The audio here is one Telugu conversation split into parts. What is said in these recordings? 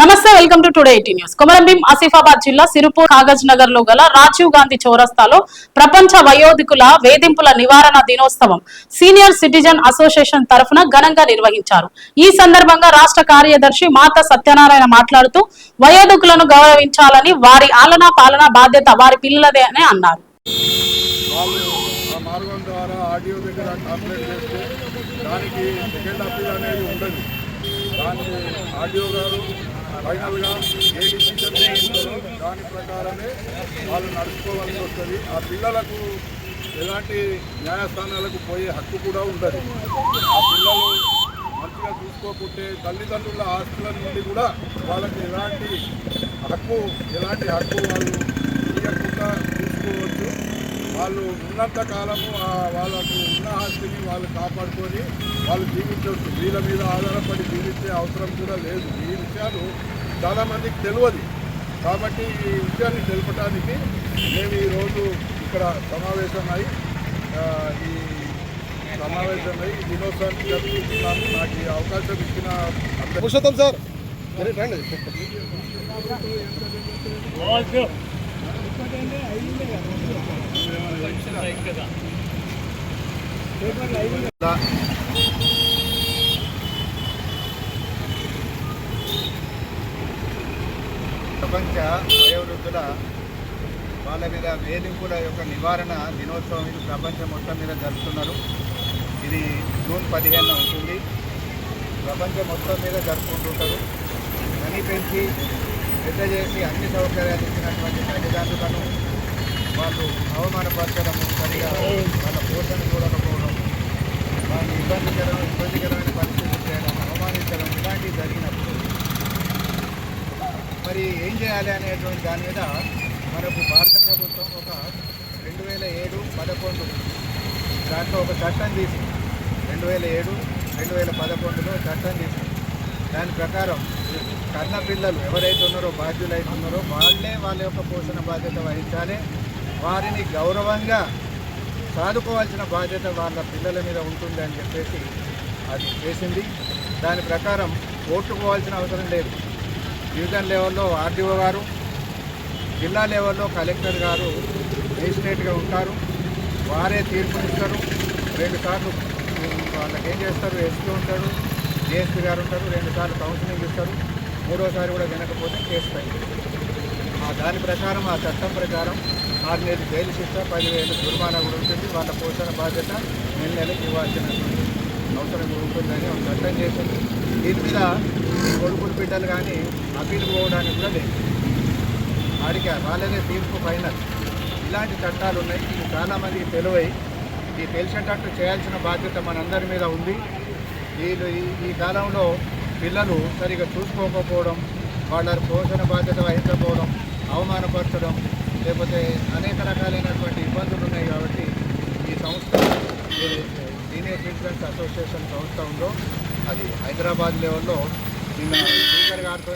నమస్తే welcome to today eighty news. Komaram Bheem Asifabad జిల్లా సిరుపూర్ కాగజ్ నగర్లో గల రాజీవ్ గాంధీ చౌరస్తాలో ప్రపంచ వయోధికుల వేధింపుల నివారణ దినోత్సవం సీనియర్ సిటిజన్ అసోసియేషన్ తరఫున ఘనంగా నిర్వహించారు. ఈ సందర్భంగా రాష్ట్ర కార్యదర్శి మాత సత్యనారాయణ మాట్లాడుతూ వయోధికులను గౌరవించాలని వారి ఆలనా పాలన బాధ్యత వారి పిల్లలదే అని అన్నారు. దగ్గర కంప్లైంట్ చేస్తే దానికి సెకండ్ అప్పీల్ అనేది ఉండదు. దాన్ని ఆర్డీఓ గారు ఫైనల్గా ఏ డిసిషన్ దాని ప్రకారమే వాళ్ళు నడుచుకోవాల్సి వస్తుంది. ఆ పిల్లలకు ఎలాంటి న్యాయస్థానాలకు పోయే హక్కు కూడా ఉండదు. ఆ పిల్లలు మంచిగా చూసుకోకుంటే తల్లిదండ్రుల ఆస్తుల నుండి కూడా వాళ్ళకి ఎలాంటి హక్కు ఎలాంటి హక్కు వాళ్ళు ఇవ్వకుండా చూసుకోవచ్చు. వాళ్ళు ఉన్నంత కాలము వాళ్ళకు ఉన్న ఆస్తిని వాళ్ళు కాపాడుకొని వాళ్ళు జీవించవచ్చు వీళ్ళ మీద ఆధారపడి జీవించే అవసరం కూడా లేదు. ఈ విషయాలు చాలామందికి తెలియదు. కాబట్టి ఈ విషయాన్ని తెలపడానికి మేము ఈరోజు ఇక్కడ సమావేశమై ఈ సమావేశమై దినోత్సవాన్ని జరుపుకుంటున్నాము. నాకు ఈ అవకాశం ఇచ్చిన పురుషోత్తం సార్. రండి ప్రపంచ వయోవృద్ధుల వాళ్ళ మీద వేధింపుల యొక్క నివారణ దినోత్సవం ఇది ప్రపంచం మొత్తం మీద జరుపుతున్నారు. ఇది జూన్ పదిహేను ఉంటుంది ప్రపంచం మొత్తం మీద జరుపుకుంటుంటారు పని పెంచి పెద్ద చేసి అన్ని సౌకర్యాలు ఇచ్చినటువంటి తల్లిదండ్రులను వాళ్ళు అవమానపరచడం సరిగా వాళ్ళ పోషణ చూడకపోవడం వాళ్ళు ఇబ్బందికరమైన ఇబ్బందికరమైన పరిస్థితులు చేయడం అవమానించడం మరి ఏం చేయాలి అనేటువంటి దాని మీద మనకు భారత ప్రభుత్వం ఒక రెండు వేల ఏడు పదకొండు దాంట్లో ఒక చట్టం తీసింది. రెండు వేల ఏడు రెండు వేల పదకొండులో చట్టం తీసింది. దాని ప్రకారం కన్న పిల్లలు ఎవరైతే ఉన్నారో బాధ్యులైతే ఉన్నారో వాళ్ళే వాళ్ళ యొక్క పోషణ బాధ్యత వహించాలి. వారిని గౌరవంగా సాదుకోవాల్సిన బాధ్యత వాళ్ళ పిల్లల మీద ఉంటుంది అని చెప్పేసి అది చేసింది. దాని ప్రకారం ఓట్టుకోవాల్సిన అవసరం లేదు. డివిజన్ లెవెల్లో ఆర్డీఓ గారు జిల్లా లెవెల్లో కలెక్టర్ గారు మేజిస్ట్రేట్గా ఉంటారు. వారే తీర్పునిస్తారు. రెండు సార్లు వాళ్ళకి ఏం చేస్తారు? ఎస్పీ ఉంటారు డిఎస్పీ గారు ఉంటారు. రెండు సార్లు కౌన్సిలింగ్ ఇస్తారు. మూడోసారి కూడా వినకపోతే కేసు ఆ దాని ప్రకారం ఆ చట్టం ప్రకారం ఆరు నెలలు జైలు శిక్ష పదివేలు జుర్మానా కూడా ఉంటుంది. వాళ్ళ పోషణ బాధ్యత నెల నెలకి ఇవ్వాల్సిన అవసరం ఉంటుందని ఒక చట్టం చేసింది. దీని మీద కొడుకులు బిడ్డలు కానీ అప్పీలు పోవడానికి కూడా లేదు. ఆడికి వాళ్ళదే తీర్పు ఫైనల్. ఇలాంటి చట్టాలు ఉన్నాయి. ఇవి చాలామందికి తెలివై ఇది తెలిసేటట్టు చేయాల్సిన బాధ్యత మనందరి మీద ఉంది. వీళ్ళు ఈ- ఈ కాలంలో పిల్లలు సరిగా చూసుకోకపోవడం వాళ్ళ పోషణ బాధ్యత వహించకపోవడం అవమానపరచడం లేకపోతే అనేక రకాలైనటువంటి ఇబ్బందులు ఉన్నాయి కాబట్టి ఈ సంస్థ సీనియర్ సిటిజన్స్ అసోసియేషన్ సంస్థ ఉందో అది హైదరాబాద్ లెవెల్లో నిన్న స్పీకర్ గారితో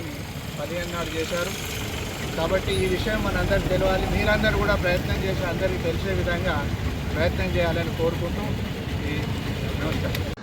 పదిహేను నాడు చేశారు. కాబట్టి ఈ విషయం మనందరికి తెలియాలి మీరందరూ కూడా ప్రయత్నం చేసి అందరికీ తెలిసే విధంగా ప్రయత్నం చేయాలని కోరుకుంటూ ఈ నమస్కారం.